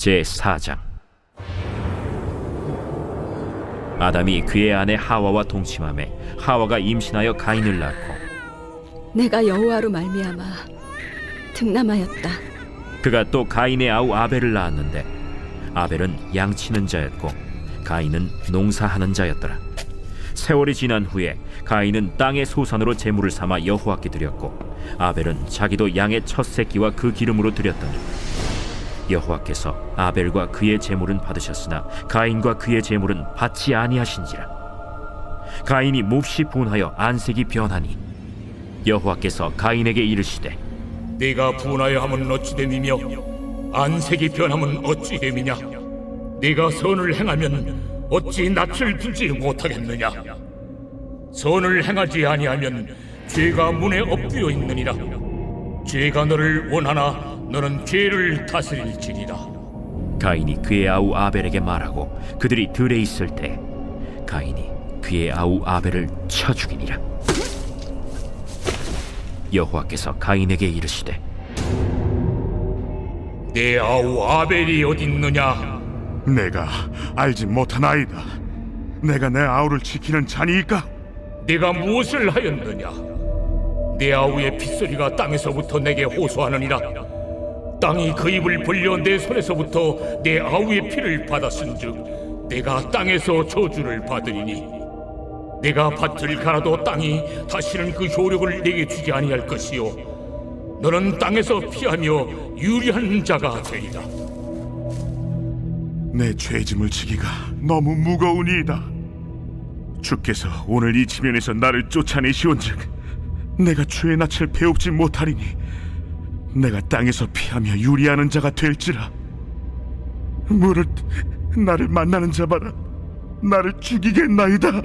제 4장 아담이 그의 아내 하와와 동침함에 하와가 임신하여 가인을 낳고 내가 여호와로 말미암아 등남하였다. 그가 또 가인의 아우 아벨을 낳았는데 아벨은 양치는 자였고 가인은 농사하는 자였더라 세월이 지난 후에 가인은 땅의 소산으로 제물을 삼아 여호와께 드렸고 아벨은 자기도 양의 첫 새끼와 그 기름으로 드렸더니 여호와께서 아벨과 그의 제물은 받으셨으나 가인과 그의 제물은 받지 아니하신지라. 가인이 몹시 분하여 안색이 변하니 여호와께서 가인에게 이르시되 네가 분하여 함은 어찌 됨이며 안색이 변함은 어찌 됨이냐? 네가 선을 행하면 어찌 낯을 들지 못하겠느냐? 선을 행하지 아니하면 죄가 문에 엎드려 있느니라. 죄가 너를 원하나 너는 죄를 다스릴지니라 가인이 그의 아우 아벨에게 말하고 그들이 들에 있을 때 가인이 그의 아우 아벨을 쳐 죽이니라 여호와께서 가인에게 이르시되 내 아우 아벨이 어딨느냐 내가 알지 못하나이다. 내가 내 아우를 지키는 자니이까? 네가 무엇을 하였느냐? 내 아우의 핏소리가 땅에서부터 내게 호소하느니라. 땅이 그 입을 벌려 내 손에서부터 내 아우의 피를 받았은즉 내가 땅에서 저주를 받으리니 내가 밭을 갈아도 땅이 다시는 그 효력을 내게 주지 아니할 것이요 너는 땅에서 피하며 유리한 자가 되리라. 내 죄짐을 지기가 너무 무거우니이다. 주께서 오늘 이 지면에서 나를 쫓아내시온즉 내가 죄의 낯을 배웁지 못하리니 내가 땅에서 피하며 유리하는 자가 될지라. 무릇 나를 만나는 자마다 나를 죽이겠나이다.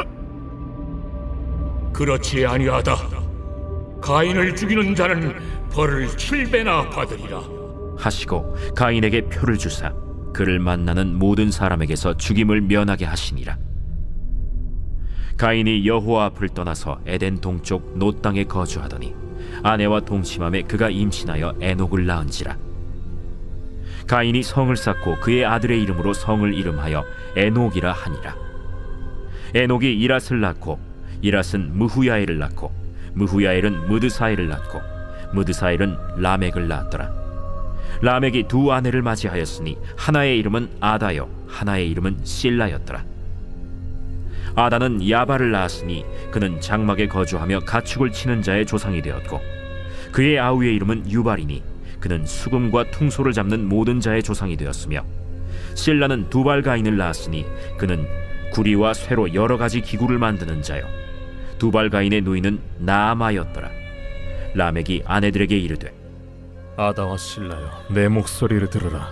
그렇지 아니하다. 가인을 죽이는 자는 벌을 칠배나 받으리라. 하시고 가인에게 표를 주사 그를 만나는 모든 사람에게서 죽임을 면하게 하시니라 가인이 여호와 앞을 떠나서 에덴 동쪽 노 땅에 거주하더니 아내와 동침함에 그가 임신하여 에녹을 낳은지라. 가인이 성을 쌓고 그의 아들의 이름으로 성을 이름하여 에녹이라 하니라. 에녹이 이랏을 낳고 이랏은 무후야엘을 낳고 무후야엘은 무드사엘을 낳고 무드사엘은 라멕을 낳았더라. 라멕이 두 아내를 맞이하였으니 하나의 이름은 아다요 하나의 이름은 실라였더라. 아다는 야발을 낳았으니 그는 장막에 거주하며 가축을 치는 자의 조상이 되었고 그의 아우의 이름은 유발이니 그는 수금과 퉁소를 잡는 모든 자의 조상이 되었으며 실라는 두발 가인을 낳았으니 그는 구리와 쇠로 여러 가지 기구를 만드는 자요. 두발 가인의 누이는 나아마였더라. 라멕이 아내들에게 이르되 아다와 신라여 내 목소리를 들으라.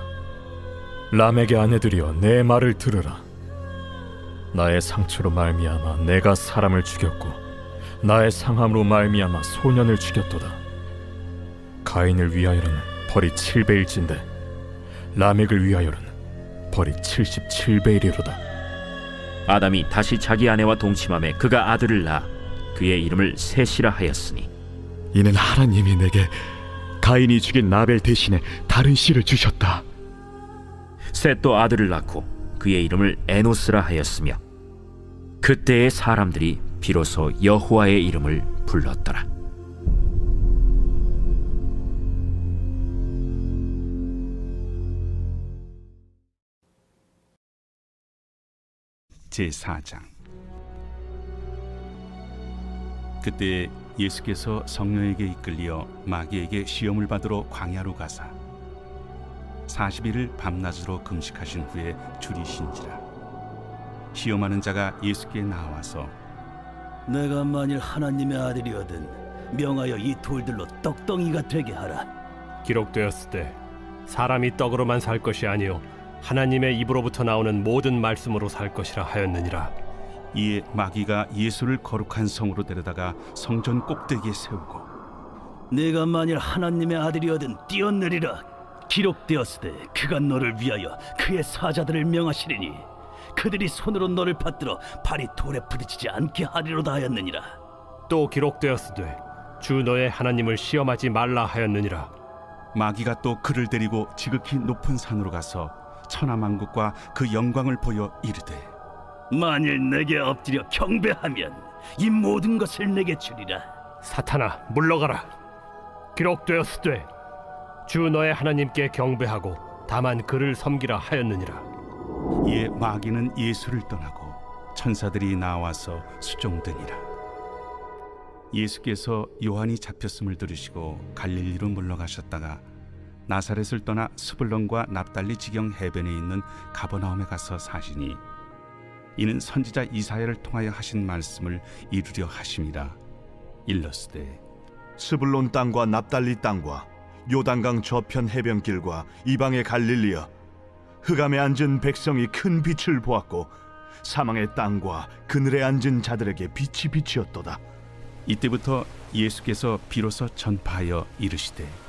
람에게 아내들이여 내 말을 들으라. 나의 상처로 말미암아 내가 사람을 죽였고 나의 상함으로 말미암아 소년을 죽였도다 가인을 위하여는 벌이 7배일진데 라멕을 위하여는 벌이 77배이리로다 아담이 다시 자기 아내와 동침함에 그가 아들을 낳아 그의 이름을 셋이라 하였으니 이는 하나님이 내게 가인이 죽인 나벨 대신에 다른 씨를 주셨다. 셋도 아들을 낳고 그의 이름을 에노스라 하였으며 그때의 사람들이 비로소 여호와의 이름을 불렀더라. 제4장 그때 예수께서 성령에게 이끌리어 마귀에게 시험을 받으러 광야로 가사 40일을 밤낮으로 금식하신 후에 줄이신지라 시험하는 자가 예수께 나와서 내가 만일 하나님의 아들이거든 명하여 이 돌들로 떡덩이가 되게 하라. 기록되었을 때 사람이 떡으로만 살 것이 아니요 하나님의 입으로부터 나오는 모든 말씀으로 살 것이라 하였느니라 이에 마귀가 예수를 거룩한 성으로 데려다가 성전 꼭대기에 세우고 내가 만일 하나님의 아들이거든 뛰어내리라. 기록되었으되 그가 너를 위하여 그의 사자들을 명하시리니 그들이 손으로 너를 받들어 발이 돌에 부딪히지 않게 하리로다 하였느니라. 또 기록되었으되 주 너의 하나님을 시험하지 말라 하였느니라 마귀가 또 그를 데리고 지극히 높은 산으로 가서 천하만국과 그 영광을 보여 이르되 만일 내게 엎드려 경배하면 이 모든 것을 내게 주리라. 사탄아 물러가라. 기록되었으되 주 너의 하나님께 경배하고 다만 그를 섬기라 하였느니라. 이에 마귀는 예수를 떠나고 천사들이 나와서 수종되니라. 예수께서 요한이 잡혔음을 들으시고 갈릴리로 물러가셨다가 나사렛을 떠나 스불론과 납달리 지경 해변에 있는 가버나움에 가서 사시니 이는 선지자 이사야를 통하여 하신 말씀을 이루려 하심이라. 일러스되 스불론 땅과 납달리 땅과 요단강 저편 해변길과 이방의 갈릴리여 흑암에 앉은 백성이 큰 빛을 보았고 사망의 땅과 그늘에 앉은 자들에게 빛이 비치었도다. 이때부터 예수께서 비로소 전파하여 이르시되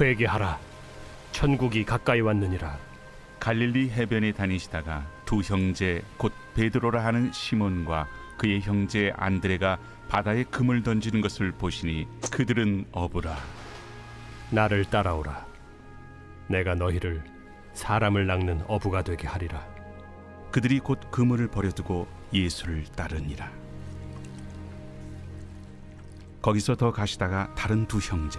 회개하라. 천국이 가까이 왔느니라. 갈릴리 해변에 다니시다가 두 형제 곧 베드로라 하는 시몬과 그의 형제 안드레가 바다에 금을 던지는 것을 보시니 그들은 어부라. 나를 따라오라. 내가 너희를 사람을 낚는 어부가 되게 하리라. 그들이 곧 그물을 버려두고 예수를 따르니라. 거기서 더 가시다가 다른 두 형제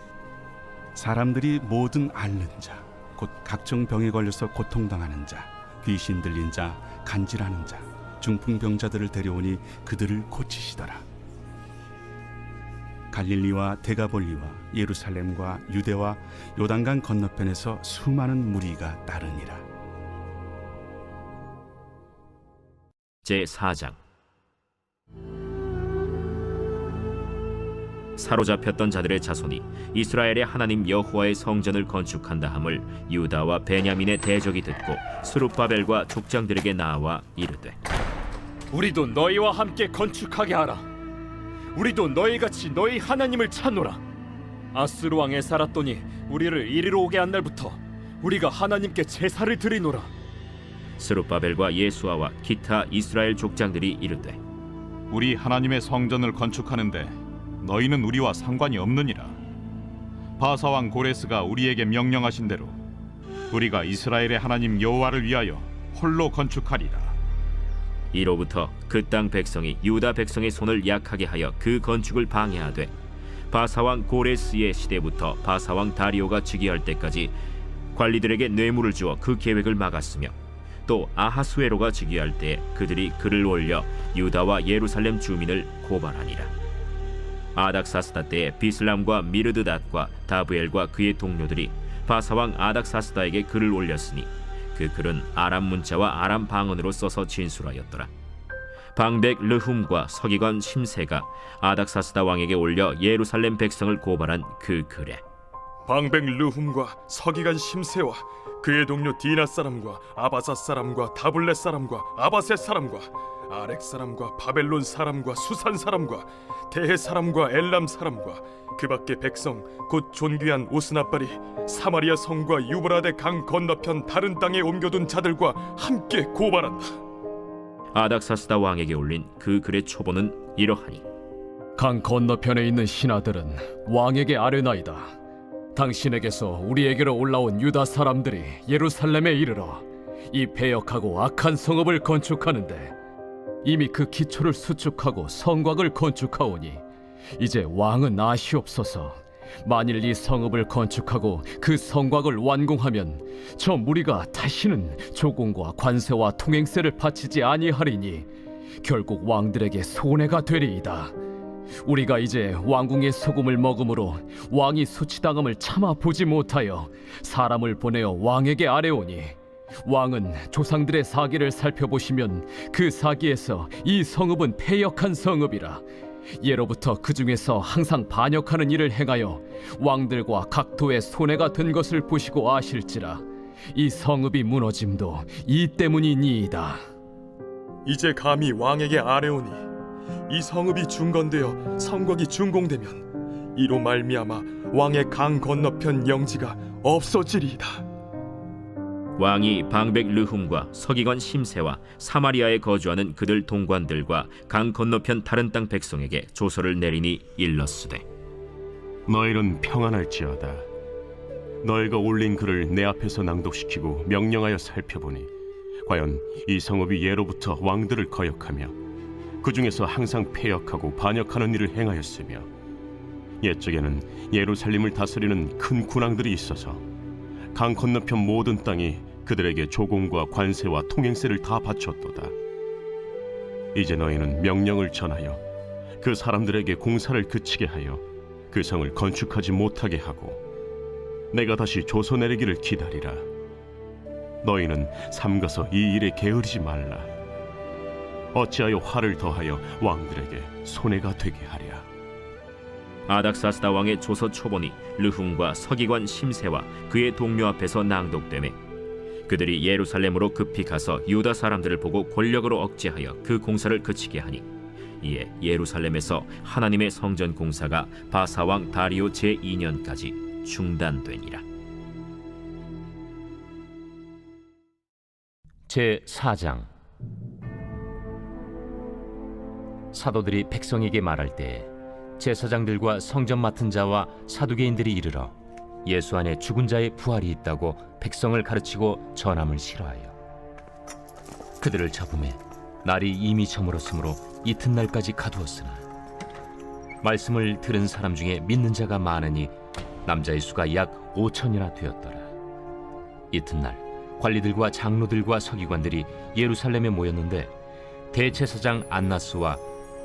사람들이 모든 앓는 자 곧 각종 병에 걸려서 고통당하는 자 귀신 들린 자 간질하는 자 중풍병자들을 데려오니 그들을 고치시더라. 갈릴리와 데가볼리와 예루살렘과 유대와 요단강 건너편에서 수많은 무리가 따르니라. 제 4장 사로잡혔던 자들의 자손이 이스라엘의 하나님 여호와의 성전을 건축한다 함을 유다와 베냐민의 대적이 듣고 스룹바벨과 족장들에게 나와 이르되 우리도 너희와 함께 건축하게 하라. 우리도 너희 같이 너희 하나님을 찾노라. 아스루 왕에 살았더니 우리를 이리로 오게 한 날부터 우리가 하나님께 제사를 드리노라. 스룹바벨과 예수아와 기타 이스라엘 족장들이 이르되 우리 하나님의 성전을 건축하는데 너희는 우리와 상관이 없느니라. 바사왕 고레스가 우리에게 명령하신 대로 우리가 이스라엘의 하나님 여호와를 위하여 홀로 건축하리라. 이로부터 그 땅 백성이 유다 백성의 손을 약하게 하여 그 건축을 방해하되 바사왕 고레스의 시대부터 바사왕 다리오가 즉위할 때까지 관리들에게 뇌물을 주어 그 계획을 막았으며 또 아하수에로가 즉위할 때 그들이 글을 올려 유다와 예루살렘 주민을 고발하니라 아닥사스다 때에 비슬람과 미르드닷과 다브엘과 그의 동료들이 바사왕 아닥사스다에게 글을 올렸으니 그 글은 아람 문자와 아람 방언으로 써서 진술하였더라. 방백 르훔과 서기관 심세가 아닥사스다 왕에게 올려 예루살렘 백성을 고발한 그 글에 방백 르훔과 서기관 심세와 그의 동료 디나 사람과 아바사 사람과 다블렛 사람과 아바셋 사람과 아렉 사람과 바벨론 사람과 수산 사람과 대해 사람과 엘람 사람과 그 밖의 백성 곧 존귀한 오스나발이 사마리아 성과 유브라데 강 건너편 다른 땅에 옮겨둔 자들과 함께 고발한다. 아닥사스다 왕에게 올린 그 글의 초본은 이러하니 강 건너편에 있는 신하들은 왕에게 아뢰나이다. 당신에게서 우리에게로 올라온 유다 사람들이 예루살렘에 이르러 이 배역하고 악한 성읍을 건축하는데 이미 그 기초를 수축하고 성곽을 건축하오니 이제 왕은 아시옵소서. 만일 이 성읍을 건축하고 그 성곽을 완공하면 저 무리가 다시는 조공과 관세와 통행세를 바치지 아니하리니 결국 왕들에게 손해가 되리이다. 우리가 이제 왕궁의 소금을 먹음으로 왕이 수치당함을 참아 보지 못하여 사람을 보내어 왕에게 아뢰오니 왕은 조상들의 사기를 살펴보시면 그 사기에서 이 성읍은 패역한 성읍이라 예로부터 그 중에서 항상 반역하는 일을 행하여 왕들과 각도의 손해가 된 것을 보시고 아실지라 이 성읍이 무너짐도 이 때문이니이다. 이제 감히 왕에게 아뢰오니 이 성읍이 중건되어 성곽이 준공되면 이로 말미암아 왕의 강 건너편 영지가 없어지리이다. 왕이 방백 르훔과 서기관 심세와 사마리아에 거주하는 그들 동관들과 강 건너편 다른 땅 백성에게 조서를 내리니 일렀으되 너희는 평안할지어다. 너희가 올린 글을 내 앞에서 낭독시키고 명령하여 살펴보니 과연 이 성읍이 예로부터 왕들을 거역하며 그 중에서 항상 패역하고 반역하는 일을 행하였으며 옛적에는 예루살렘을 다스리는 큰 군왕들이 있어서 강 건너편 모든 땅이 그들에게 조공과 관세와 통행세를 다 바쳤도다. 이제 너희는 명령을 전하여 그 사람들에게 공사를 그치게 하여 그 성을 건축하지 못하게 하고 내가 다시 조서 내리기를 기다리라. 너희는 삼가서 이 일에 게으르지 말라. 어찌하여 화를 더하여 왕들에게 손해가 되게 하랴. 아닥사스다 왕의 조서 초본이 르훔과 서기관 심세와 그의 동료 앞에서 낭독되매 그들이 예루살렘으로 급히 가서 유다 사람들을 보고 권력으로 억제하여 그 공사를 그치게 하니 이에 예루살렘에서 하나님의 성전 공사가 바사 왕 다리오 제 2년까지 중단되니라. 제 4장 사도들이 백성에게 말할 때 제사장들과 성전 맡은 자와 사두개인들이 이르러 예수 안에 죽은 자의 부활이 있다고 백성을 가르치고 전함을 싫어하여 그들을 잡음에 날이 이미 저물었으므로 이튿날까지 가두었으나 말씀을 들은 사람 중에 믿는 자가 많으니 남자의 수가 약 5천이나 되었더라. 이튿날 관리들과 장로들과 서기관들이 예루살렘에 모였는데 대제사장 안나스와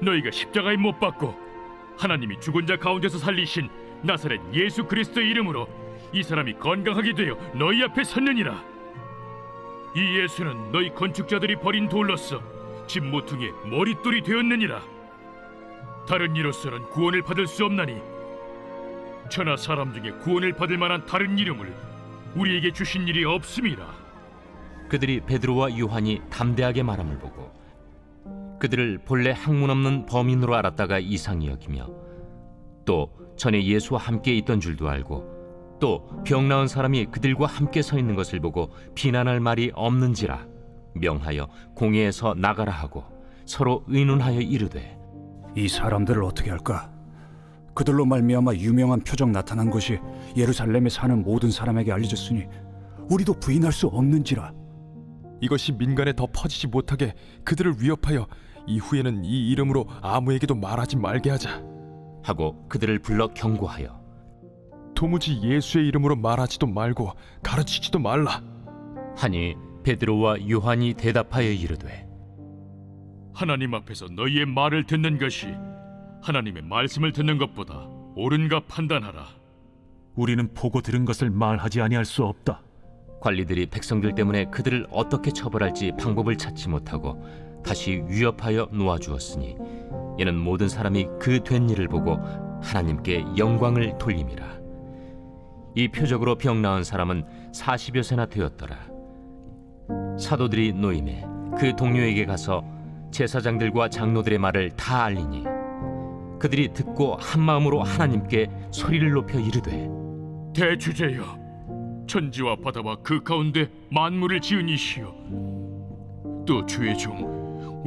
너희가 십자가에 못 박고 하나님이 죽은 자 가운데서 살리신 나사렛 예수 그리스도의 이름으로 이 사람이 건강하게 되어 너희 앞에 섰느니라. 이 예수는 너희 건축자들이 버린 돌로서 집 모퉁이의 머릿돌이 되었느니라. 다른 이로서는 구원을 받을 수 없나니 천하 사람 중에 구원을 받을 만한 다른 이름을 우리에게 주신 일이 없음이라 그들이 베드로와 요한이 담대하게 말함을 보고 그들을 본래 학문 없는 범인으로 알았다가 이상히 여기며 또 전에 예수와 함께 있던 줄도 알고 또 병 나은 사람이 그들과 함께 서 있는 것을 보고 비난할 말이 없는지라 명하여 공회에서 나가라 하고 서로 의논하여 이르되 이 사람들을 어떻게 할까? 그들로 말미암아 유명한 표적 나타난 것이 예루살렘에 사는 모든 사람에게 알려졌으니 우리도 부인할 수 없는지라. 이것이 민간에 더 퍼지지 못하게 그들을 위협하여 이후에는 이 이름으로 아무에게도 말하지 말게 하자. 하고 그들을 불러 경고하여 도무지 예수의 이름으로 말하지도 말고 가르치지도 말라. 하니 베드로와 요한이 대답하여 이르되 하나님 앞에서 너희의 말을 듣는 것이 하나님의 말씀을 듣는 것보다 옳은가 판단하라 우리는 보고 들은 것을 말하지 아니할 수 없다. 관리들이 백성들 때문에 그들을 어떻게 처벌할지 방법을 찾지 못하고 다시 위협하여 놓아주었으니 이는 모든 사람이 그 된 일을 보고 하나님께 영광을 돌림이라. 이 표적으로 병 나은 사람은 40여 세나 되었더라. 사도들이 노임에 그 동료에게 가서 제사장들과 장로들의 말을 다 알리니 그들이 듣고 한 마음으로 하나님께 소리를 높여 이르되 대주제여 천지와 바다와 그 가운데 만물을 지은 이시여 또 주의 종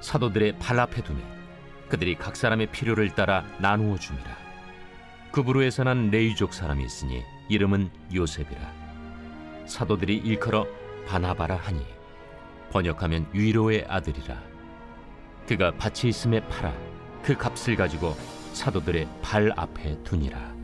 사도들의 발 앞에 두매 그들이 각 사람의 필요를 따라 나누어 줍니다. 그부로에서 난 레이족 사람이 있으니 이름은 요셉이라. 사도들이 일컬어 바나바라 하니 번역하면 위로의 아들이라. 그가 밭이 있음에 팔아 그 값을 가지고 사도들의 발 앞에 두니라